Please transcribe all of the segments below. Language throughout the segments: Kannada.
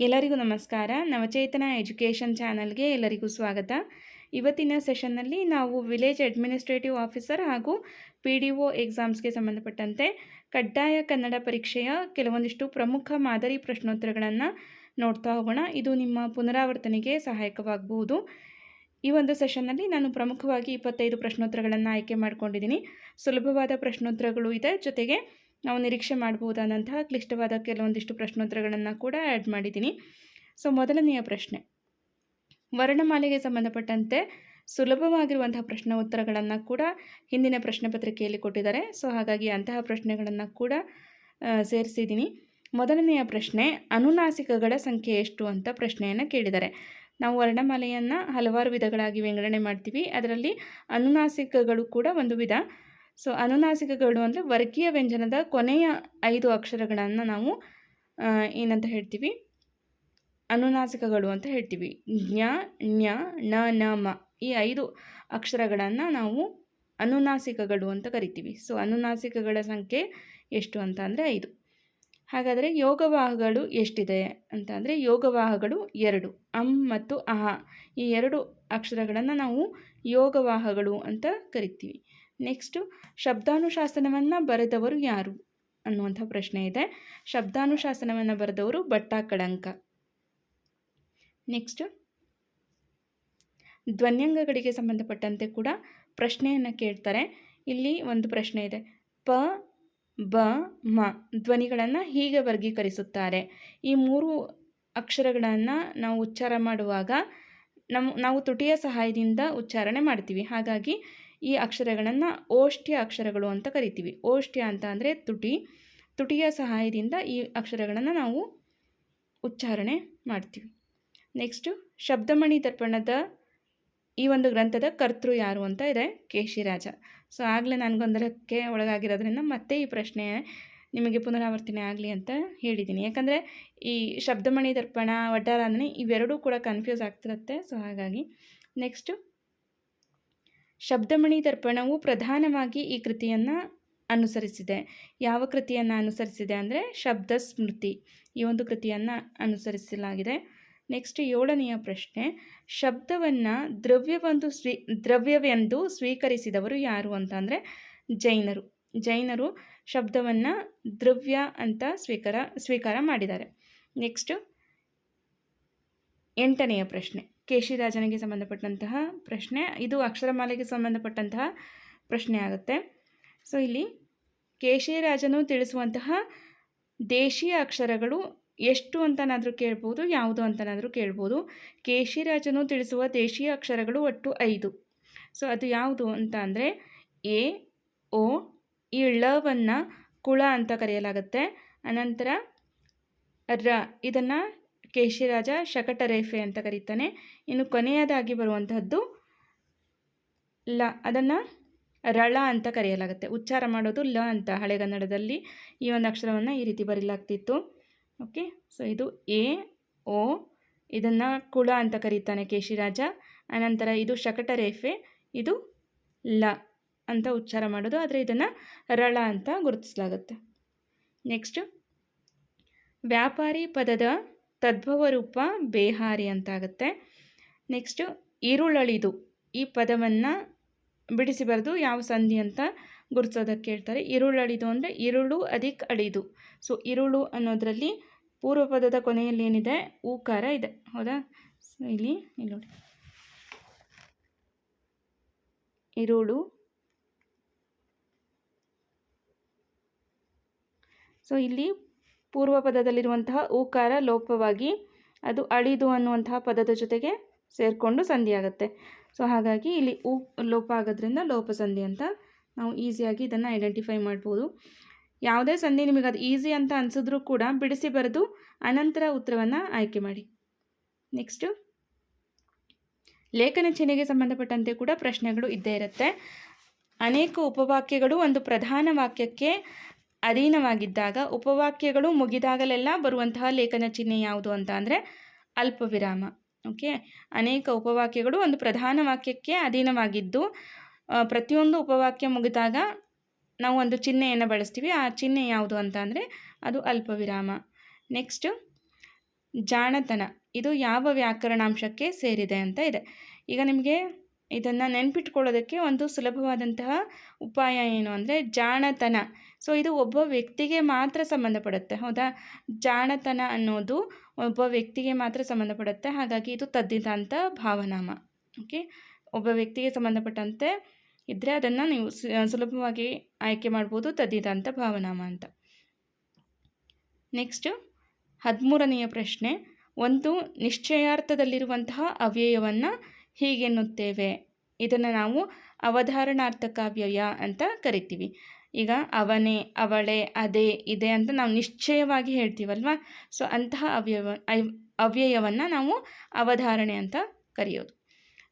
ಎಲ್ಲರಿಗೂ ನಮಸ್ಕಾರ. ನವಚೇತನ ಎಜುಕೇಷನ್ ಚಾನಲ್ಗೆ ಎಲ್ಲರಿಗೂ ಸ್ವಾಗತ. ಇವತ್ತಿನ ಸೆಷನ್ನಲ್ಲಿ ನಾವು ವಿಲೇಜ್ ಅಡ್ಮಿನಿಸ್ಟ್ರೇಟಿವ್ ಆಫೀಸರ್ ಹಾಗೂ ಪಿ ಡಿ ಒ ಎಕ್ಸಾಮ್ಸ್ಗೆ ಸಂಬಂಧಪಟ್ಟಂತೆ ಕಡ್ಡಾಯ ಕನ್ನಡ ಪರೀಕ್ಷೆಯ ಕೆಲವೊಂದಿಷ್ಟು ಪ್ರಮುಖ ಮಾದರಿ ಪ್ರಶ್ನೋತ್ತರಗಳನ್ನು ನೋಡ್ತಾ ಹೋಗೋಣ. ಇದು ನಿಮ್ಮ ಪುನರಾವರ್ತನೆಗೆ ಸಹಾಯಕವಾಗಬಹುದು. ಈ ಒಂದು ಸೆಷನ್ನಲ್ಲಿ ನಾನು ಪ್ರಮುಖವಾಗಿ ಇಪ್ಪತ್ತೈದು ಪ್ರಶ್ನೋತ್ತರಗಳನ್ನು ಆಯ್ಕೆ ಮಾಡಿಕೊಂಡಿದ್ದೀನಿ. ಸುಲಭವಾದ ಪ್ರಶ್ನೋತ್ತರಗಳು ಇದೆ. ಜೊತೆಗೆ ನಾವು ನಿರೀಕ್ಷೆ ಮಾಡಬಹುದಾದಂತಹ ಕ್ಲಿಷ್ಟವಾದ ಕೆಲವೊಂದಿಷ್ಟು ಪ್ರಶ್ನೋತ್ತರಗಳನ್ನು ಕೂಡ ಆ್ಯಡ್ ಮಾಡಿದ್ದೀನಿ. ಸೊ ಮೊದಲನೆಯ ಪ್ರಶ್ನೆ. ವರ್ಣಮಾಲೆಗೆ ಸಂಬಂಧಪಟ್ಟಂತೆ ಸುಲಭವಾಗಿರುವಂತಹ ಪ್ರಶ್ನೆ ಉತ್ತರಗಳನ್ನು ಕೂಡ ಹಿಂದಿನ ಪ್ರಶ್ನೆ ಪತ್ರಿಕೆಯಲ್ಲಿ ಕೊಟ್ಟಿದ್ದಾರೆ. ಸೊ ಹಾಗಾಗಿ ಅಂತಹ ಪ್ರಶ್ನೆಗಳನ್ನು ಕೂಡ ಸೇರಿಸಿದ್ದೀನಿ. ಮೊದಲನೆಯ ಪ್ರಶ್ನೆ, ಅನುನಾಸಿಕಗಳ ಸಂಖ್ಯೆ ಎಷ್ಟು ಅಂತ ಪ್ರಶ್ನೆಯನ್ನು ಕೇಳಿದ್ದಾರೆ. ನಾವು ವರ್ಣಮಾಲೆಯನ್ನು ಹಲವಾರು ವಿಧಗಳಾಗಿ ವಿಂಗಡಣೆ ಮಾಡ್ತೀವಿ. ಅದರಲ್ಲಿ ಅನುನಾಸಿಕಗಳು ಕೂಡ ಒಂದು ವಿಧ. ಸೊ ಅನುನಾಸಿಕಗಳು ಅಂದರೆ ವರ್ಗೀಯ ವ್ಯಂಜನದ ಕೊನೆಯ ಐದು ಅಕ್ಷರಗಳನ್ನು ನಾವು ಏನಂತ ಹೇಳ್ತೀವಿ? ಅನುನಾಸಿಕಗಳು ಅಂತ ಹೇಳ್ತೀವಿ. ಜ್ಞ ಜ್ಞ ಣ ನ ಮ ಈ ಐದು ಅಕ್ಷರಗಳನ್ನು ನಾವು ಅನುನಾಸಿಕಗಳು ಅಂತ ಕರಿತೀವಿ. ಸೊ ಅನುನಾಸಿಕಗಳ ಸಂಖ್ಯೆ ಎಷ್ಟು ಅಂತ ಅಂದರೆ ಐದು. ಹಾಗಾದರೆ ಯೋಗವಾಹಗಳು ಎಷ್ಟಿದೆ ಅಂತ ಅಂದರೆ ಯೋಗವಾಹಗಳು ಎರಡು, ಅಂ ಮತ್ತು ಅಹ ಈ ಎರಡು ಅಕ್ಷರಗಳನ್ನು ನಾವು ಯೋಗವಾಹಗಳು ಅಂತ ಕರಿತೀವಿ. ನೆಕ್ಸ್ಟು ಶಬ್ದಾನುಶಾಸನವನ್ನು ಬರೆದವರು ಯಾರು? ಅನ್ನುವಂಥ ಪ್ರಶ್ನೆ ಇದೆ. ಶಬ್ದಾನುಶಾಸನವನ್ನು ಬರೆದವರು ಭಟ್ಟಾಕಳಂಕ ನೆಕ್ಸ್ಟು ಧ್ವನ್ಯಂಗಗಳಿಗೆ ಸಂಬಂಧಪಟ್ಟಂತೆ ಕೂಡ ಪ್ರಶ್ನೆಯನ್ನು ಕೇಳ್ತಾರೆ. ಇಲ್ಲಿ ಒಂದು ಪ್ರಶ್ನೆ ಇದೆ. ಪ, ಬ, ಮ ಧ್ವನಿಗಳನ್ನು ಹೀಗೆ ವರ್ಗೀಕರಿಸುತ್ತಾರೆ. ಈ ಮೂರು ಅಕ್ಷರಗಳನ್ನು ನಾವು ಉಚ್ಚಾರ ಮಾಡುವಾಗ ನಮ್ಮ ನಾವು ತುಟಿಯ ಸಹಾಯದಿಂದ ಉಚ್ಚಾರಣೆ ಮಾಡ್ತೀವಿ. ಹಾಗಾಗಿ ಈ ಅಕ್ಷರಗಳನ್ನು ಓಷ್ಠ್ಯ ಅಕ್ಷರಗಳು ಅಂತ ಕರಿತೀವಿ. ಓಷ್ಠ್ಯ ಅಂತ ಅಂದರೆ ತುಟಿ. ತುಟಿಯ ಸಹಾಯದಿಂದ ಈ ಅಕ್ಷರಗಳನ್ನು ನಾವು ಉಚ್ಚಾರಣೆ ಮಾಡ್ತೀವಿ. ನೆಕ್ಸ್ಟು ಶಬ್ದಮಣಿ ದರ್ಪಣದ ಈ ಒಂದು ಗ್ರಂಥದ ಕರ್ತೃ ಯಾರು ಅಂತ ಇದೆ ಕೇಶಿರಾಜ. ಸೊ ಆಗಲೇ ನಾನು ಗೊಂದಲಕ್ಕೆ ಒಳಗಾಗಿರೋದ್ರಿಂದ ಮತ್ತೆ ಈ ಪ್ರಶ್ನೆ ನಿಮಗೆ ಪುನರಾವರ್ತನೆ ಆಗಲಿ ಅಂತ ಹೇಳಿದ್ದೀನಿ ಯಾಕಂದರೆ ಈ ಶಬ್ದಮಣಿ ದರ್ಪಣ, ವಡ್ಡಾರಾಧನೆ ಇವೆರಡೂ ಕೂಡ ಕನ್ಫ್ಯೂಸ್ ಆಗ್ತಿರುತ್ತೆ. ಸೊ ಹಾಗಾಗಿ ನೆಕ್ಸ್ಟು ಶಬ್ದಮಣಿ ದರ್ಪಣವು ಪ್ರಧಾನವಾಗಿ ಈ ಕೃತಿಯನ್ನು ಅನುಸರಿಸಿದೆ. ಯಾವ ಕೃತಿಯನ್ನು ಅನುಸರಿಸಿದೆ ಅಂದರೆ ಶಬ್ದ ಸ್ಮೃತಿ ಈ ಒಂದು ಕೃತಿಯನ್ನು ಅನುಸರಿಸಲಾಗಿದೆ. ನೆಕ್ಸ್ಟ್ ಏಳನೆಯ ಪ್ರಶ್ನೆ, ಶಬ್ದವನ್ನು ದ್ರವ್ಯವೆಂದು ಸ್ವೀ, ದ್ರವ್ಯವೆಂದು ಸ್ವೀಕರಿಸಿದವರು ಯಾರು ಅಂತ ಅಂದರೆ ಜೈನರು. ಜೈನರು ಶಬ್ದವನ್ನು ದ್ರವ್ಯ ಅಂತ ಸ್ವೀಕಾರ ಸ್ವೀಕಾರ ಮಾಡಿದ್ದಾರೆ. ನೆಕ್ಸ್ಟು ಎಂಟನೆಯ ಪ್ರಶ್ನೆ ಕೇಶಿರಾಜನಿಗೆ ಸಂಬಂಧಪಟ್ಟಂತಹ ಪ್ರಶ್ನೆ, ಇದು ಅಕ್ಷರಮಾಲೆಗೆ ಸಂಬಂಧಪಟ್ಟಂತಹ ಪ್ರಶ್ನೆ ಆಗುತ್ತೆ. ಸೊ ಇಲ್ಲಿ ಕೇಶಿರಾಜನು ತಿಳಿಸುವಂತಹ ದೇಶೀಯ ಅಕ್ಷರಗಳು ಎಷ್ಟು ಅಂತನಾದರೂ ಕೇಳ್ಬೋದು, ಯಾವುದು ಅಂತನಾದರೂ ಕೇಳ್ಬೋದು. ಕೇಶಿರಾಜನು ತಿಳಿಸುವ ದೇಶೀಯ ಅಕ್ಷರಗಳು ಒಟ್ಟು ಐದು. ಸೊ ಅದು ಯಾವುದು ಅಂತ ಅಂದರೆ, ಎ, ಓ ಈ ಳವನ್ನು ಕುಳ ಅಂತ ಕರೆಯಲಾಗುತ್ತೆ. ಅನಂತರ ರ, ಇದನ್ನು ಕೇಶಿರಾಜ ಶಕಟರೇಫೆ ಅಂತ ಕರೀತಾನೆ. ಇನ್ನು ಕೊನೆಯದಾಗಿ ಬರುವಂತಹದ್ದು ಲ, ಅದನ್ನು ರಳ ಅಂತ ಕರೆಯಲಾಗುತ್ತೆ. ಉಚ್ಚಾರ ಮಾಡೋದು ಲ ಅಂತ ಹಳೆಗನ್ನಡದಲ್ಲಿ ಈ ಒಂದು ಅಕ್ಷರವನ್ನು ಈ ರೀತಿ ಬರೀಲಾಗ್ತಿತ್ತು. ಓಕೆ ಸೊ ಇದು ಎ, ಓ, ಇದನ್ನು ಕುಳ ಅಂತ ಕರೀತಾನೆ ಕೇಶಿರಾಜ. ಅನಂತರ ಇದು ಶಕಟರೇಫೆ, ಇದು ಲ ಅಂತ ಉಚ್ಚಾರ ಮಾಡೋದು. ಆದರೆ ಇದನ್ನು ರಳ ಅಂತ ಗುರುತಿಸಲಾಗುತ್ತೆ. ನೆಕ್ಸ್ಟು ವ್ಯಾಪಾರಿ ಪದದ ತದ್ಭವ ರೂಪ ಬೇಹಾರಿ ಅಂತಾಗುತ್ತೆ. ನೆಕ್ಸ್ಟು ಇರುಳಳಿದು ಈ ಪದವನ್ನು ಬಿಡಿಸಿ ಬರೆದು ಯಾವ ಸಂಧಿ ಅಂತ ಗುರುತಿಸೋದಕ್ಕೆ ಹೇಳ್ತಾರೆ. ಇರುಳಳಿದು ಅಂದರೆ ಇರುಳು ಅಧಿಕ್ ಅಳಿದು. ಸೊ ಇರುಳು ಅನ್ನೋದರಲ್ಲಿ ಪೂರ್ವ ಪದದ ಕೊನೆಯಲ್ಲಿ ಏನಿದೆ? ಊಕಾರ ಇದೆ. ಹೌದಾ? ಸೊ ಇಲ್ಲಿ ಇಲ್ಲಿ ನೋಡಿ. ಇರುಳು ಸೊ ಇಲ್ಲಿ ಪೂರ್ವ ಪದದಲ್ಲಿರುವಂತಹ ಊಕಾರ ಲೋಪವಾಗಿ ಅದು ಅಳಿದು ಅನ್ನುವಂತಹ ಪದದ ಜೊತೆಗೆ ಸೇರಿಕೊಂಡು ಸಂಧಿಯಾಗುತ್ತೆ. ಸೊ ಹಾಗಾಗಿ ಇಲ್ಲಿ ಊ ಲೋಪ ಆಗೋದ್ರಿಂದ ಲೋಪ ಸಂಧಿ ಅಂತ ನಾವು ಈಸಿಯಾಗಿ ಇದನ್ನು ಐಡೆಂಟಿಫೈ ಮಾಡ್ಬೋದು. ಯಾವುದೇ ಸಂಧಿ ನಿಮಗೆ ಅದು ಈಸಿ ಅಂತ ಅನಿಸಿದ್ರೂ ಕೂಡ ಬಿಡಿಸಿ ಬರೆದು ಅನಂತರ ಉತ್ತರವನ್ನು ಆಯ್ಕೆ ಮಾಡಿ. ನೆಕ್ಸ್ಟು ಲೇಖನ ಚಿಹ್ನೆಗೆ ಸಂಬಂಧಪಟ್ಟಂತೆ ಕೂಡ ಪ್ರಶ್ನೆಗಳು ಇದ್ದೇ ಇರುತ್ತೆ. ಅನೇಕ ಉಪವಾಕ್ಯಗಳು ಒಂದು ಪ್ರಧಾನ ವಾಕ್ಯಕ್ಕೆ ಅಧೀನವಾಗಿದ್ದಾಗ ಉಪವಾಕ್ಯಗಳು ಮುಗಿದಾಗಲೆಲ್ಲ ಬರುವಂತಹ ಲೇಖನ ಚಿಹ್ನೆ ಯಾವುದು ಅಂತ ಅಂದರೆ ಅಲ್ಪವಿರಾಮ. ಓಕೆ ಅನೇಕ ಉಪವಾಕ್ಯಗಳು ಒಂದು ಪ್ರಧಾನ ವಾಕ್ಯಕ್ಕೆ ಅಧೀನವಾಗಿದ್ದು ಪ್ರತಿಯೊಂದು ಉಪವಾಕ್ಯ ಮುಗಿದಾಗ ನಾವು ಒಂದು ಚಿಹ್ನೆಯನ್ನು ಬಳಸ್ತೀವಿ. ಆ ಚಿಹ್ನೆ ಯಾವುದು ಅಂತ ಅದು ಅಲ್ಪವಿರಾಮ. ನೆಕ್ಸ್ಟು ಜಾಣತನ. ಇದು ಯಾವ ವ್ಯಾಕರಣಾಂಶಕ್ಕೆ ಸೇರಿದೆ ಅಂತ ಇದೆ. ಈಗ ನಿಮಗೆ ಇದನ್ನು ನೆನ್ಪಿಟ್ಕೊಳ್ಳೋದಕ್ಕೆ ಒಂದು ಸುಲಭವಾದಂತಹ ಉಪಾಯ ಏನು ಅಂದರೆ ಜಾಣತನ. ಸೊ ಇದು ಒಬ್ಬ ವ್ಯಕ್ತಿಗೆ ಮಾತ್ರ ಸಂಬಂಧಪಡುತ್ತೆ. ಹೌದಾ? ಜಾಣತನ ಅನ್ನೋದು ಒಬ್ಬ ವ್ಯಕ್ತಿಗೆ ಮಾತ್ರ ಸಂಬಂಧಪಡುತ್ತೆ. ಹಾಗಾಗಿ ಇದು ತದ್ದಿತಾಂತ ಭಾವನಾಮ. ಓಕೆ ಒಬ್ಬ ವ್ಯಕ್ತಿಗೆ ಸಂಬಂಧಪಟ್ಟಂತೆ ಇದ್ದರೆ ಅದನ್ನು ನೀವು ಸುಲಭವಾಗಿ ಆಯ್ಕೆ ಮಾಡ್ಬೋದು ತದ್ದಿತಾಂತ ಭಾವನಾಮ ಅಂತ. ನೆಕ್ಸ್ಟು ಹದಿಮೂರನೆಯ ಪ್ರಶ್ನೆ. ಒಂದು ನಿಶ್ಚಯಾರ್ಥದಲ್ಲಿರುವಂತಹ ಅವ್ಯಯವನ್ನು ಹೀಗೆನ್ನುತ್ತೇವೆ. ಇದನ್ನು ನಾವು ಅವಧಾರಣಾರ್ಥ ಕಾವ್ಯಯ ಅಂತ ಕರಿತೀವಿ. ಈಗ ಅವನೇ, ಅವಳೆ, ಅದೇ, ಇದೆ ಅಂತ ನಾವು ನಿಶ್ಚಯವಾಗಿ ಹೇಳ್ತೀವಲ್ವ? ಸೊ, ಅಂತಹ ಅವ್ಯವ ಅವ್ಯಯವನ್ನು ನಾವು ಅವಧಾರಣೆ ಅಂತ ಕರೆಯೋದು.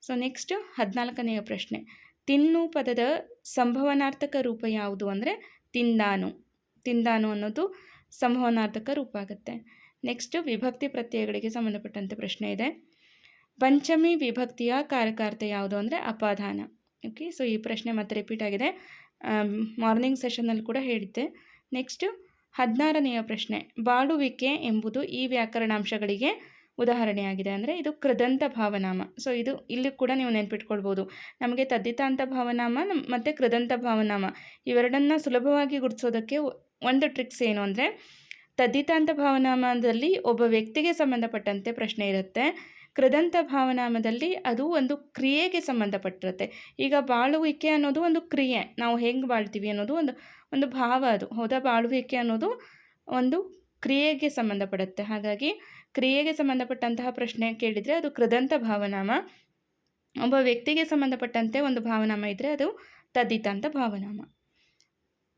ಸೊ, ನೆಕ್ಸ್ಟ್ ಹದಿನಾಲ್ಕನೆಯ ಪ್ರಶ್ನೆ. ತಿನ್ನು ಪದದ ಸಂಭವನಾರ್ಥಕ ರೂಪ ಯಾವುದು ಅಂದರೆ ತಿಂದಾನು. ತಿಂದಾನು ಅನ್ನೋದು ಸಂಭವನಾರ್ಥಕ ರೂಪ ಆಗುತ್ತೆ. ನೆಕ್ಸ್ಟು ವಿಭಕ್ತಿ ಪ್ರತ್ಯಯಗಳಿಗೆ ಸಂಬಂಧಪಟ್ಟಂತೆ ಪ್ರಶ್ನೆ ಇದೆ. ಪಂಚಮಿ ವಿಭಕ್ತಿಯ ಕಾರ್ಯಕಾರ್ತ ಯಾವುದು ಅಂದರೆ ಅಪಾದಾನ ಓಕೆ ಸೊ ಈ ಪ್ರಶ್ನೆ ಮತ್ತೆ ರಿಪೀಟ್ ಆಗಿದೆ. ಮಾರ್ನಿಂಗ್ ಸೆಷನ್ನಲ್ಲಿ ಕೂಡ ಹೇಳಿದ್ದೆ. ನೆಕ್ಸ್ಟು ಹದಿನಾರನೆಯ ಪ್ರಶ್ನೆ. ಬಾಳುವಿಕೆ ಎಂಬುದು ಈ ವ್ಯಾಕರಣಾಂಶಗಳಿಗೆ ಉದಾಹರಣೆಯಾಗಿದೆ ಅಂದರೆ ಇದು ಕೃದಂತ ಭಾವನಾಮ. ಸೊ ಇದು ಇಲ್ಲಿ ಕೂಡ ನೀವು ನೆನ್ಪಿಟ್ಕೊಳ್ಬೋದು. ನಮಗೆ ತದ್ದಿತಾಂತ ಭಾವನಾಮ ಮತ್ತು ಕೃದಂತ ಭಾವನಾಮ. ಇವೆರಡನ್ನ ಸುಲಭವಾಗಿ ಗುರುತಿಸೋದಕ್ಕೆ ಒಂದು ಟ್ರಿಕ್ಸ್ ಏನು ಅಂದರೆ, ತದ್ದಿತಾಂತ ಭಾವನಾಮದಲ್ಲಿ ಒಬ್ಬ ವ್ಯಕ್ತಿಗೆ ಸಂಬಂಧಪಟ್ಟಂತೆ ಪ್ರಶ್ನೆ ಇರುತ್ತೆ. ಕೃದಂತ ಭಾವನಾಮದಲ್ಲಿ ಅದು ಒಂದು ಕ್ರಿಯೆಗೆ ಸಂಬಂಧಪಟ್ಟಿರುತ್ತೆ. ಈಗ ಬಾಳುವಿಕೆ ಅನ್ನೋದು ಒಂದು ಕ್ರಿಯೆ. ನಾವು ಹೆಂಗೆ ಬಾಳ್ತೀವಿ ಅನ್ನೋದು ಒಂದು ಒಂದು ಭಾವ ಅದು. ಹೌದಾ? ಬಾಳುವಿಕೆ ಅನ್ನೋದು ಒಂದು ಕ್ರಿಯೆಗೆ ಸಂಬಂಧಪಡುತ್ತೆ. ಹಾಗಾಗಿ ಕ್ರಿಯೆಗೆ ಸಂಬಂಧಪಟ್ಟಂತಹ ಪ್ರಶ್ನೆ ಕೇಳಿದರೆ ಅದು ಕೃದಂತ ಭಾವನಾಮ. ಒಬ್ಬ ವ್ಯಕ್ತಿಗೆ ಸಂಬಂಧಪಟ್ಟಂತೆ ಒಂದು ಭಾವನಾಮ ಇದ್ದರೆ ಅದು ತದ್ದಿತಾಂತ ಭಾವನಾಮ.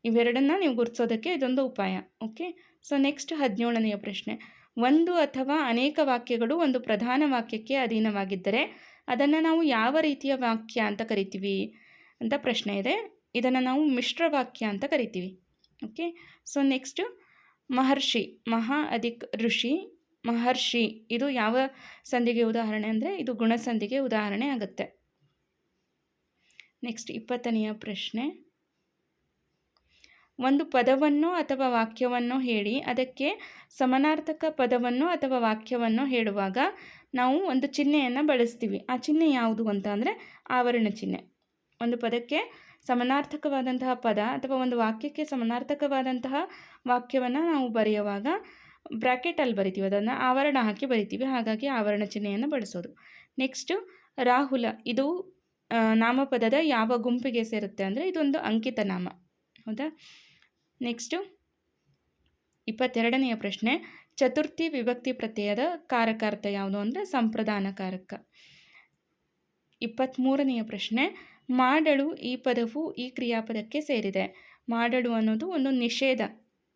ಇವೆರಡನ್ನ ನೀವು ಗುರುತಿಸೋದಕ್ಕೆ ಇದೊಂದು ಉಪಾಯ. ಓಕೆ? ಸೊ, ನೆಕ್ಸ್ಟ್ ಹದಿನೇಳನೆಯ ಪ್ರಶ್ನೆ. ಒಂದು ಅಥವಾ ಅನೇಕ ವಾಕ್ಯಗಳು ಒಂದು ಪ್ರಧಾನ ವಾಕ್ಯಕ್ಕೆ ಅಧೀನವಾಗಿದ್ದರೆ ಅದನ್ನು ನಾವು ಯಾವ ರೀತಿಯ ವಾಕ್ಯ ಅಂತ ಕರಿತೀವಿ ಅಂತ ಪ್ರಶ್ನೆ ಇದೆ. ಇದನ್ನು ನಾವು ಮಿಶ್ರ ವಾಕ್ಯ ಅಂತ ಕರಿತೀವಿ. ಓಕೆ, ಸೊ ನೆಕ್ಸ್ಟು ಮಹರ್ಷಿ, ಮಹಾ ಅಧಿಕ್ ಋಷಿ, ಮಹರ್ಷಿ, ಇದು ಯಾವ ಸಂಧಿಗೆ ಉದಾಹರಣೆ ಅಂದರೆ ಇದು ಗುಣಸಂಧಿಗೆ ಉದಾಹರಣೆ ಆಗುತ್ತೆ. ನೆಕ್ಸ್ಟ್ ಇಪ್ಪತ್ತನೆಯ ಪ್ರಶ್ನೆ. ಒಂದು ಪದವನ್ನು ಅಥವಾ ವಾಕ್ಯವನ್ನು ಹೇಳಿ ಅದಕ್ಕೆ ಸಮಾನಾರ್ಥಕ ಪದವನ್ನು ಅಥವಾ ವಾಕ್ಯವನ್ನು ಹೇಳುವಾಗ ನಾವು ಒಂದು ಚಿಹ್ನೆಯನ್ನು ಬಳಸ್ತೀವಿ. ಆ ಚಿಹ್ನೆ ಯಾವುದು ಅಂತ ಅಂದರೆ ಆವರಣ ಚಿಹ್ನೆ. ಒಂದು ಪದಕ್ಕೆ ಸಮಾನಾರ್ಥಕವಾದಂತಹ ಪದ ಅಥವಾ ಒಂದು ವಾಕ್ಯಕ್ಕೆ ಸಮಾನಾರ್ಥಕವಾದಂತಹ ವಾಕ್ಯವನ್ನು ನಾವು ಬರೆಯುವಾಗ ಬ್ರ್ಯಾಕೆಟಲ್ಲಿ ಬರಿತೀವಿ. ಅದನ್ನು ಆವರಣ ಹಾಕಿ ಬರಿತೀವಿ. ಹಾಗಾಗಿ ಆವರಣ ಚಿಹ್ನೆಯನ್ನು ಬಳಸೋದು. ನೆಕ್ಸ್ಟು ರಾಹುಲ. ಇದು ನಾಮಪದದ ಯಾವ ಗುಂಪಿಗೆ ಸೇರುತ್ತೆ ಅಂದರೆ ಇದೊಂದು ಅಂಕಿತ ನಾಮ. ಹೌದಾ? ನೆಕ್ಸ್ಟು ಇಪ್ಪತ್ತೆರಡನೆಯ ಪ್ರಶ್ನೆ, ಚತುರ್ಥಿ ವಿಭಕ್ತಿ ಪ್ರತ್ಯಯದ ಕಾರಕಾರ್ಥ ಯಾವುದು ಅಂದರೆ ಸಂಪ್ರದಾನ ಕಾರಕ. ಇಪ್ಪತ್ತ್ಮೂರನೆಯ ಪ್ರಶ್ನೆ ಮಾಡಳು ಈ ಪದವು ಈ ಕ್ರಿಯಾಪದಕ್ಕೆ ಸೇರಿದೆ. ಮಾಡಳು ಅನ್ನೋದು ಒಂದು ನಿಷೇಧ.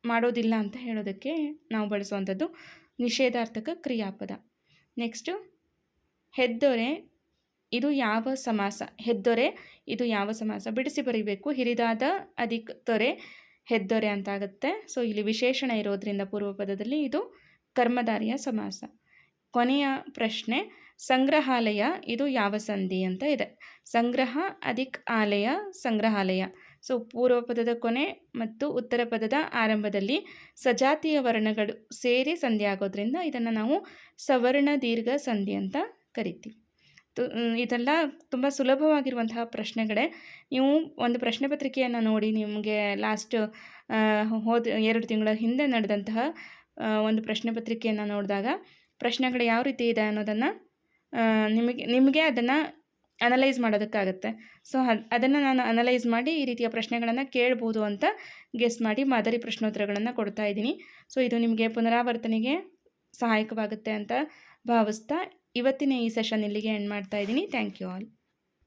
ಮಾಡೋದಿಲ್ಲ ಅಂತ ಹೇಳೋದಕ್ಕೆ ನಾವು ಬಳಸುವಂಥದ್ದು ನಿಷೇಧಾರ್ಥಕ ಕ್ರಿಯಾಪದ. ನೆಕ್ಸ್ಟು ಹೆದ್ದೊರೆ, ಇದು ಯಾವ ಸಮಾಸ? ಹೆದ್ದೊರೆ, ಇದು ಯಾವ ಸಮಾಸ? ಬಿಡಿಸಿ ಬರೀಬೇಕು. ಹಿರಿದಾದ ಅಧಿಕ ತೊರೆ ಹೆದ್ದೊರೆ ಅಂತ ಆಗುತ್ತೆ. ಸೊ ಇಲ್ಲಿ ವಿಶೇಷಣ ಇರೋದ್ರಿಂದ ಪೂರ್ವ ಪದದಲ್ಲಿ ಇದು ಕರ್ಮಧಾರಿಯ ಸಮಾಸ. ಕೊನೆಯ ಪ್ರಶ್ನೆ, ಸಂಗ್ರಹಾಲಯ ಇದು ಯಾವ ಸಂಧಿ ಅಂತ ಇದೆ. ಸಂಗ್ರಹ ಅಧಿಕ್ ಆಲಯ ಸಂಗ್ರಹಾಲಯ. ಸೊ ಪೂರ್ವ ಪದದ ಕೊನೆ ಮತ್ತು ಉತ್ತರ ಪದದ ಆರಂಭದಲ್ಲಿ ಸಜಾತಿಯ ವರ್ಣಗಳು ಸೇರಿ ಸಂಧಿ ಆಗೋದ್ರಿಂದ ಇದನ್ನು ನಾವು ಸವರ್ಣ ದೀರ್ಘ ಸಂಧಿ ಅಂತ ಕರಿತೀವಿ. ಇದೆಲ್ಲ ತುಂಬ ಸುಲಭವಾಗಿರುವಂತಹ ಪ್ರಶ್ನೆಗಳೇ. ನೀವು ಒಂದು ಪ್ರಶ್ನೆ ಪತ್ರಿಕೆಯನ್ನು ನೋಡಿ ನಿಮಗೆ ಲಾಸ್ಟ್ ಹೋದ ಎರಡು ತಿಂಗಳ ಹಿಂದೆ ನಡೆದಂತಹ ಒಂದು ಪ್ರಶ್ನೆ ಪತ್ರಿಕೆಯನ್ನು ನೋಡಿದಾಗ ಪ್ರಶ್ನೆಗಳು ಯಾವ ರೀತಿ ಇದೆ ಅನ್ನೋದನ್ನು ನಿಮಗೆ ನಿಮಗೆ ಅದನ್ನು ಅನಲೈಸ್ ಮಾಡೋದಕ್ಕಾಗತ್ತೆ. ಸೊ ಅದನ್ನು ನಾನು ಅನಲೈಸ್ ಮಾಡಿ ಈ ರೀತಿಯ ಪ್ರಶ್ನೆಗಳನ್ನು ಕೇಳ್ಬೋದು ಅಂತ ಗೆಸ್ ಮಾಡಿ ಮಾದರಿ ಪ್ರಶ್ನೋತ್ತರಗಳನ್ನು ಕೊಡ್ತಾ ಇದ್ದೀನಿ. ಸೊ ಇದು ನಿಮಗೆ ಪುನರಾವರ್ತನೆಗೆ ಸಹಾಯಕವಾಗುತ್ತೆ ಅಂತ ಭಾವಿಸ್ತಾ ಇವತ್ತಿನ ಈ ಸೆಷನ್ ಇಲ್ಲಿಗೆ ಎಂಡ್ ಮಾಡ್ತಾ ಇದ್ದೀನಿ. Thank you all